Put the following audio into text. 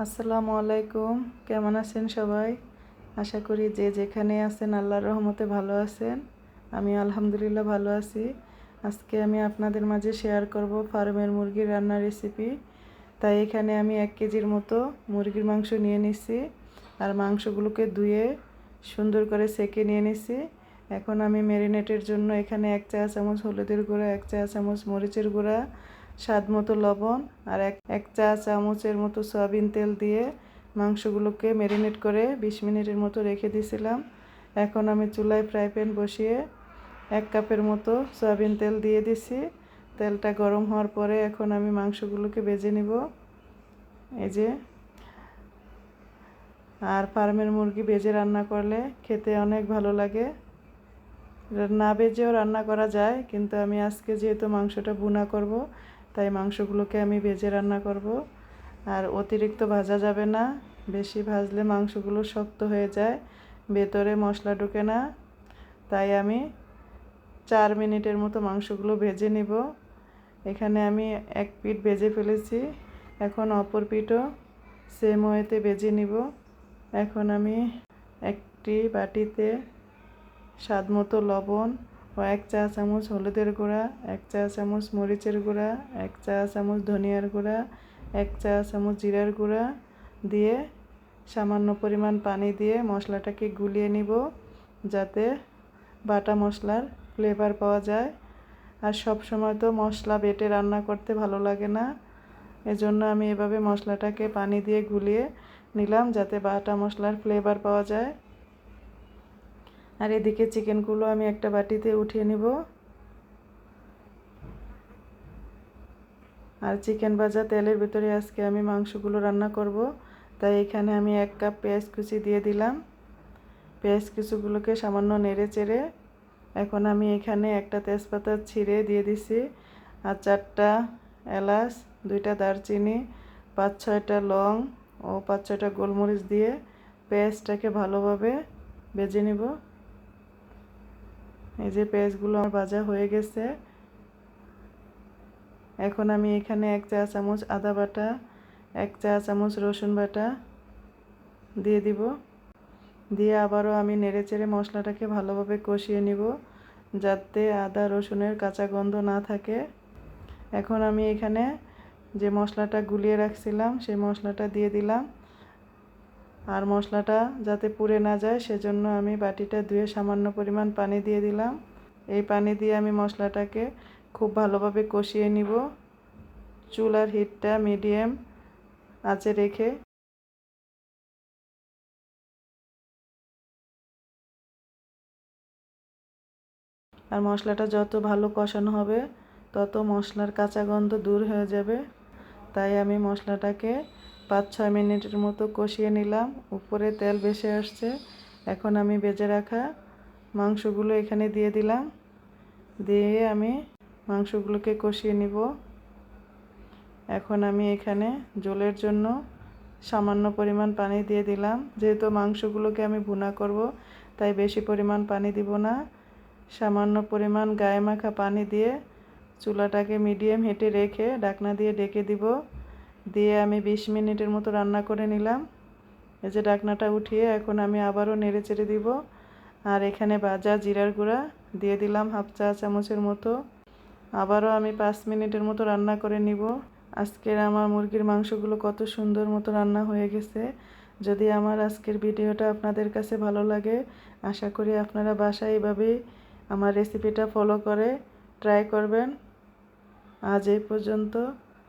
আসসালামু আলাইকুম। কেমন আছেন সবাই? আশা করি যে যেখানে আছেন আল্লাহর রহমতে ভালো আছেন। আমি আলহামদুলিল্লাহ ভালো আছি। আজকে আমি আপনাদের মাঝে শেয়ার করব ফার্মের মুরগির রান্নার রেসিপি তাই এখানে আমি এক কেজির মতো মুরগির মাংস নিয়ে নিছি আর মাংসগুলোকে ধুয়ে সুন্দর করে সেকে নিয়ে নিছি। এখন আমি ম্যারিনেটের জন্য এখানে এক চা চামচ হলুদের গুঁড়া, এক চা চামচ মরিচের গুঁড়া স্বাদ মতো লবণ আর এক এক চা চামচের মতো সয়াবিন তেল দিয়ে মাংসগুলোকে ম্যারিনেট করে বিশ মিনিটের মতো রেখে দিয়েছিলাম। এখন আমি চুলায় ফ্রাই প্যান বসিয়ে এক কাপের মতো সয়াবিন তেল দিয়ে দিছি। তেলটা গরম হওয়ার পরে এখন আমি মাংসগুলোকে বেজে নিব। এই যে। আর ফার্মের মুরগি বেজে রান্না করলে খেতে অনেক ভালো লাগে। না বেজেও রান্না করা যায়, কিন্তু আমি আজকে যেহেতু মাংসটা বুনা করব তাই মাংসগুলোকে আমি ভেজে রান্না করব। আর অতিরিক্ত ভাজা যাবে না। বেশি ভাজলে মাংসগুলো শক্ত হয়ে যায়, ভেতরে মশলা ঢুকে না। তাই আমি চার মিনিটের মতো মাংসগুলো ভেজে নিব। এখানে আমি এক পিঠ ভেজে ফেলেছি। এখন অপর পিঠও সেম ওয়েতে ভেজে নিব। এখন আমি একটি বাটিতে স্বাদ মতো লবণ এক চা চামচ হলুদের গুঁড়া, এক চা চামচ মরিচের গুঁড়া, এক চা চামচ ধনিয়ার গুঁড়া, এক চা চামচ জিরার গুঁড়া দিয়ে সামান্য পরিমাণ পানি দিয়ে মশলাটাকে গুলিয়ে নিব যাতে বাটা মশলার ফ্লেভার পাওয়া যায়। আর সব সময় তো মশলা বেটে রান্না করতে ভালো লাগে না। এজন্য আমি এভাবে মশলাটাকে পানি দিয়ে গুলিয়ে নিলাম যাতে বাটা মশলার ফ্লেভার পাওয়া যায়। আর এদিকে চিকেনগুলো আমি একটা বাটিতে উঠিয়ে নিব। আর চিকেন ভাজা তেলের ভিতরে আজকে আমি মাংসগুলো রান্না করব। তাই এখানে আমি এক কাপ পেঁয়াজ কুচি দিয়ে দিলাম। পেঁয়াজ কুচিগুলোকে সামান্য নেড়ে চেড়ে এখন আমি এখানে একটা তেজপাতা ছিঁড়ে দিয়ে দিছি আর চারটা এলাচ, দুইটা দারচিনি, পাঁচ ছয়টা লং ও পাঁচ ছয়টা গোলমরিচ দিয়ে পেঁয়াজটাকে ভালোভাবে বেজে নিব। এই যে পেঁয়াজগুলো আমার ভাজা হয়ে গেছে। এখন আমি এখানে এক চা চামচ আদা বাটা, এক চা চামচ রসুন বাটা দিয়ে দিব। দিয়ে আবারও আমি নেড়ে চেড়ে মশলাটাকে ভালোভাবে কষিয়ে নিব যাতে আদা, রসুনের কাঁচা গন্ধ না থাকে। এখন আমি এখানে যে মশলাটা গুলিয়ে রাখছিলাম, সেই মশলাটা দিয়ে দিলাম। আর মশলাটা যাতে পুড়ে না যায়, সেজন্য আমি বাটিটা ধুয়ে সামান্য পরিমাণ পানি দিয়ে দিলাম। এই পানি দিয়ে আমি মশলাটাকে খুব ভালোভাবে কষিয়ে নিব। চুলার হিটটা মিডিয়াম আঁচে রেখে আর মশলাটা যত ভালো কষানো হবে, তত মশলার কাঁচা গন্ধ দূর হয়ে যাবে। তাই আমি মশলাটাকে পাঁচ ছয় মিনিটের মতো কষিয়ে নিলাম। উপরে তেল বেশি আসছে। এখন আমি বেজে রাখা মাংসগুলো এখানে দিয়ে দিলাম। দিয়ে আমি মাংসগুলোকে কষিয়ে নিব। এখন আমি এখানে জলের জন্য সামান্য পরিমাণ পানি দিয়ে দিলাম। যেহেতু মাংসগুলোকে আমি ভুনা করব, তাই বেশি পরিমাণ পানি দিব না। সামান্য পরিমাণ গায়ে মাখা পানি দিয়ে চুলাটাকে মিডিয়াম হেঁটে রেখে ডাকনা দিয়ে ডেকে দিব। দিয়ে আমি বিশ মিনিটের মতো রান্না করে নিলাম। এই যে ডাকনাটা উঠিয়ে এখন আমি আবারও নেড়ে চেড়ে দিব। আর এখানে ভাজা জিরার গুঁড়া দিয়ে দিলাম হাফ চা চামচের মতো। আবারও আমি পাঁচ মিনিটের মতো রান্না করে নিব। আজকের আমার মুরগির মাংসগুলো কত সুন্দর মতো রান্না হয়ে গেছে। যদি আমার আজকের ভিডিওটা আপনাদের কাছে ভালো লাগে, আশা করি আপনারা বাসায় এভাবেই আমার রেসিপিটা ফলো করে ট্রাই করবেন। আজ এই পর্যন্ত।